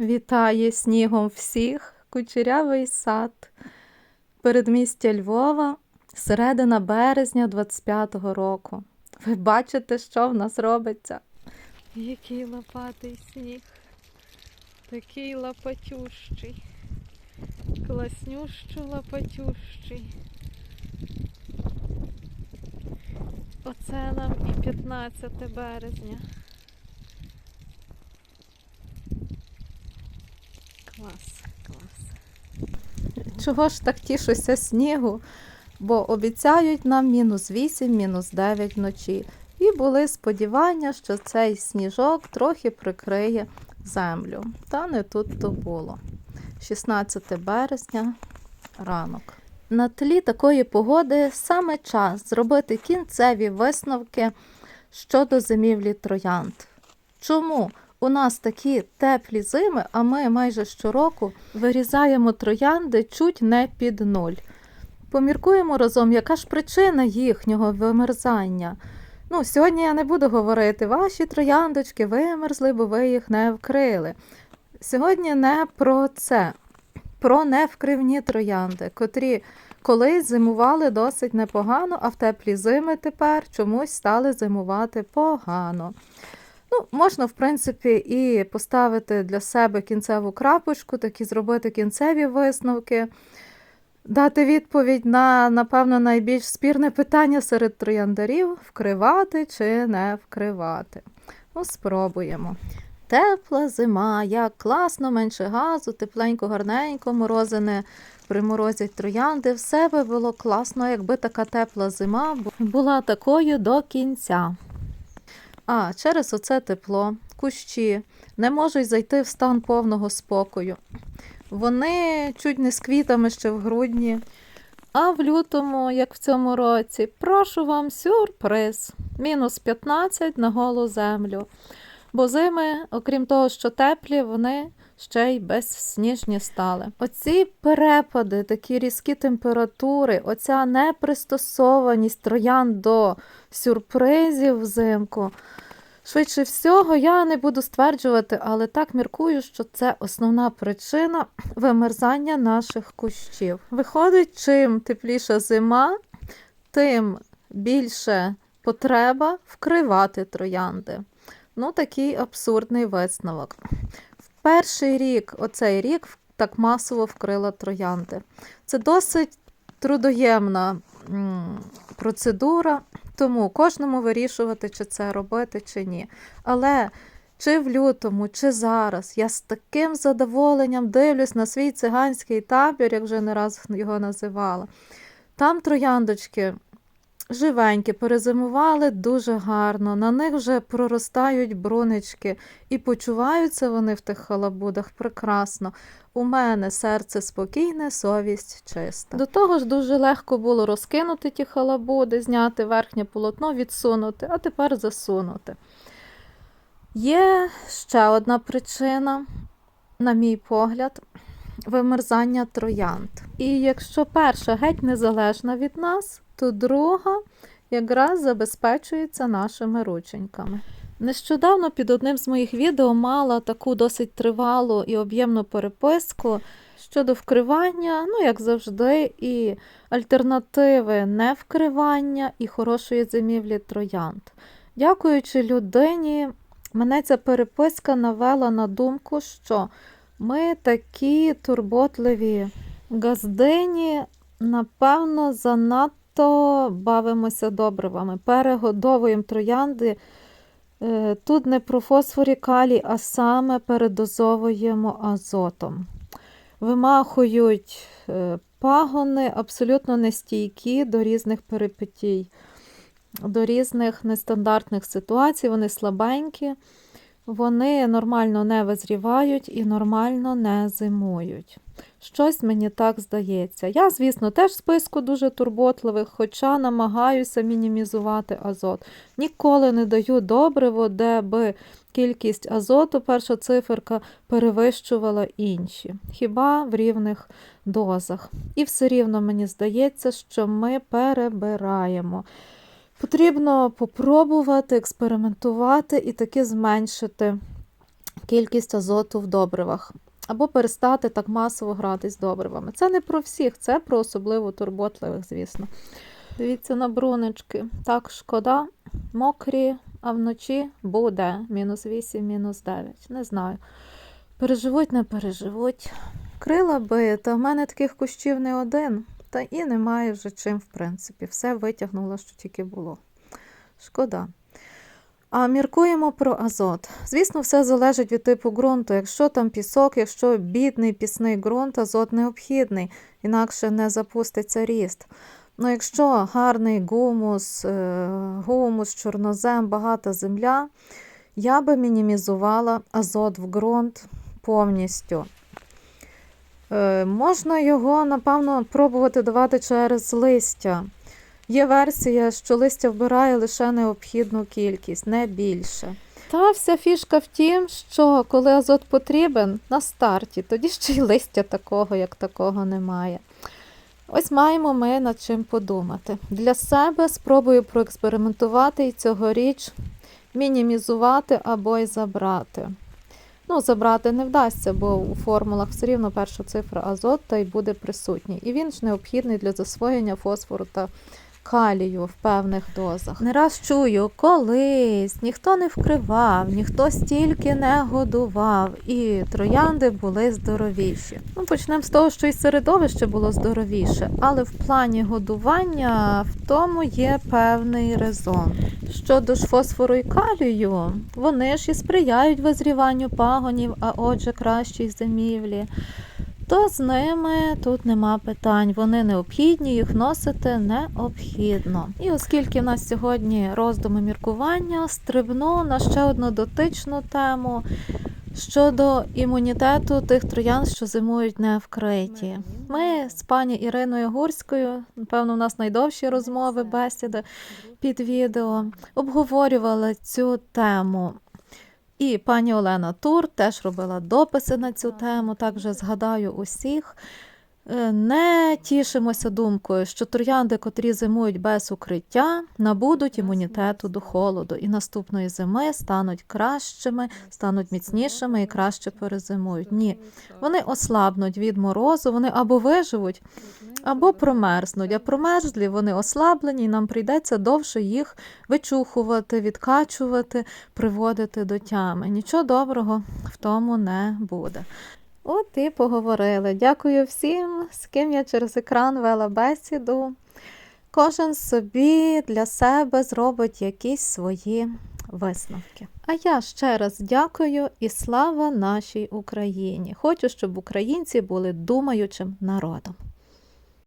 Вітає снігом всіх кучерявий сад. Передмістя Львова, середина березня 25-го року. Ви бачите, що в нас робиться? Який лопатий сніг. Такий лопатющий. Класнющий лопатющий. Оце нам і 15 березня. Клас, клас. Чого ж так тішуся снігу? Бо обіцяють нам мінус 8, мінус 9 вночі. І були сподівання, що цей сніжок трохи прикриє землю. Та не тут то було. 16 березня, ранок. На тлі такої погоди саме час зробити кінцеві висновки щодо зимівлі троянд. Чому у нас такі теплі зими, а ми майже щороку вирізаємо троянди чуть не під нуль? Поміркуємо разом, яка ж причина їхнього вимерзання. Ну, сьогодні я не буду говорити, ваші трояндочки вимерзли, бо ви їх не вкрили. Сьогодні не про це, про невкривні троянди, котрі колись зимували досить непогано, а в теплі зими тепер чомусь стали зимувати погано. Ну, можна, в принципі, і поставити для себе кінцеву крапочку, так і зробити кінцеві висновки, дати відповідь на, напевно, найбільш спірне питання серед трояндарів: вкривати чи не вкривати. Ну, спробуємо. Тепла зима, як класно, менше газу, тепленько, гарненько, морозине приморозять троянди. Все би було класно, якби така тепла зима була такою до кінця. А через оце тепло, кущі не можуть зайти в стан повного спокою. Вони чуть не з квітами ще в грудні. А в лютому, як в цьому році, прошу вам сюрприз. Мінус 15 на голу землю. Бо зими, окрім того, що теплі, вони ще й безсніжні стали. Оці перепади, такі різкі температури, оця непристосованість троян до сюрпризів взимку. Швидше всього, я не буду стверджувати, але так міркую, що це основна причина вимерзання наших кущів. Виходить, чим тепліша зима, тим більше потреба вкривати троянди. Ну, такий абсурдний висновок. Перший рік, оцей рік, так масово вкрила троянди. Це досить трудоємна процедура, тому кожному вирішувати, чи це робити, чи ні. Але чи в лютому, чи зараз, я з таким задоволенням дивлюсь на свій циганський табір, як вже не раз його називала. Там трояндочки живенькі, перезимували дуже гарно, на них вже проростають брунички, і почуваються вони в тих халабудах прекрасно. У мене серце спокійне, совість чиста. До того ж, дуже легко було розкинути ті халабуди, зняти верхнє полотно, відсунути, а тепер засунути. Є ще одна причина, на мій погляд, вимерзання троянд. І якщо перша геть незалежна від нас, то друга якраз забезпечується нашими рученьками. Нещодавно під одним з моїх відео мала таку досить тривалу і об'ємну переписку щодо вкривання, ну, як завжди, і альтернативи невкривання і хорошої зимівлі троянд. Дякуючи людині, мене ця переписка навела на думку, що ми такі турботливі газдині, напевно, занадто бавимося добривами, перегодовуємо троянди. Е, Тут не про фосфорі калій, а саме передозовуємо азотом. Вимахують е, пагони абсолютно нестійкі до різних перипетій, до різних нестандартних ситуацій, вони слабенькі, вони нормально не визрівають і нормально не зимують. Щось мені так здається. Я, звісно, теж в списку дуже турботливих, хоча намагаюся мінімізувати азот. Ніколи не даю добриво, де би кількість азоту, перша циферка, перевищувала інші, хіба в рівних дозах. І все рівно мені здається, що ми перебираємо. Потрібно попробувати, експериментувати і таки зменшити кількість азоту в добривах. Або перестати так масово гратись добривами. Це не про всіх, це про особливо турботливих, звісно. Дивіться на брунички. Так, шкода, мокрі, а вночі буде мінус 8, мінус 9. Не знаю. Переживуть, не переживуть. Крила би, та в мене таких кущів не один, та і немає вже чим, в принципі. Все витягнуло, що тільки було. Шкода. А міркуємо про азот. Звісно, все залежить від типу ґрунту. Якщо там пісок, якщо бідний пісний ґрунт, азот необхідний, інакше не запуститься ріст. Ну, якщо гарний гумус, е, гумус, чорнозем, багата земля, я би мінімізувала азот в ґрунт повністю. Е, Можна його, напевно, пробувати давати через листя. Є версія, що листя вбирає лише необхідну кількість, не більше. Та вся фішка в тім, що коли азот потрібен на старті, тоді ще й листя такого, як такого немає. Ось маємо ми над чим подумати. Для себе спробую проекспериментувати і цьогоріч мінімізувати або й забрати. Ну, забрати не вдасться, бо у формулах все рівно перша цифра азот та й буде присутній. І він ж необхідний для засвоєння фосфору та калію в певних дозах. Не раз чую, колись ніхто не вкривав, ніхто стільки не годував, і троянди були здоровіші. Ну, почнемо з того, що і середовище було здоровіше, але в плані годування в тому є певний резон. Щодо ж фосфору і калію, вони ж і сприяють визріванню пагонів, а отже, кращій зимівлі. То з ними тут нема питань. Вони необхідні, їх носити необхідно. І оскільки в нас сьогодні роздуми міркування, стрибну на ще одну дотичну тему щодо імунітету тих троян, що зимують не вкриті. Ми з пані Іриною Гурською, напевно, у нас найдовші розмови, бесіди під відео, обговорювали цю тему. І пані Олена Тур теж робила дописи на цю тему, так вже згадаю усіх. Е, Не тішимося думкою, що троянди, котрі зимують без укриття, набудуть імунітету до холоду і наступної зими стануть кращими, стануть міцнішими і краще перезимують. Ні, вони ослабнуть від морозу, вони або виживуть, або промерзнуть. А промерзлі вони ослаблені, і нам прийдеться довше їх вичухувати, відкачувати, приводити до тями. Нічого доброго в тому не буде. От і поговорили. Дякую всім, з ким я через екран вела бесіду. Кожен собі для себе зробить якісь свої висновки. А я ще раз дякую і слава нашій Україні! Хочу, щоб українці були думаючим народом.